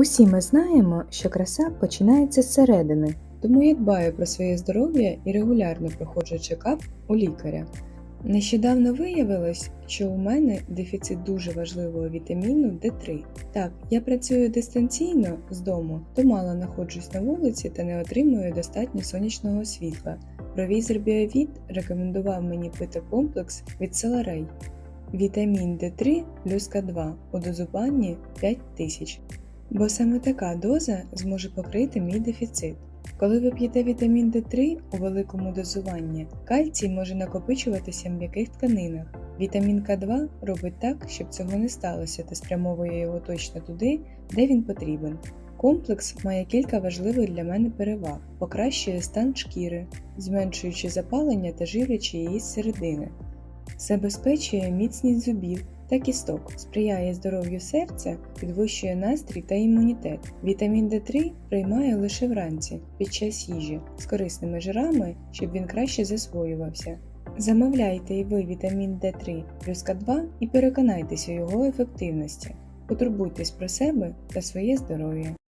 Усі ми знаємо, що краса починається зсередини, тому я дбаю про своє здоров'я і регулярно проходжу чекап у лікаря. Нещодавно виявилось, що у мене дефіцит дуже важливого вітаміну D3. Так, я працюю дистанційно з дому, то мало знаходжусь на вулиці та не отримую достатньо сонячного світла. Провізор Біовіт рекомендував мені пити комплекс від Селарей. Вітамін D3 плюс К2 у дозуванні 5000, бо саме така доза зможе покрити мій дефіцит. Коли ви п'єте вітамін D3 у великому дозуванні, кальцій може накопичуватися в м'яких тканинах. Вітамін К2 робить так, щоб цього не сталося та спрямовує його точно туди, де він потрібен. Комплекс має кілька важливих для мене переваг: покращує стан шкіри, зменшуючи запалення та живлячи її зсередини, забезпечує міцність зубів та кісток, сприяє здоров'ю серця, підвищує настрій та імунітет. Вітамін D3 приймає лише вранці під час їжі з корисними жирами, щоб він краще засвоювався. Замовляйте і ви вітамін D3 плюс К2 і переконайтеся його ефективності. Потурбуйтесь про себе та своє здоров'я.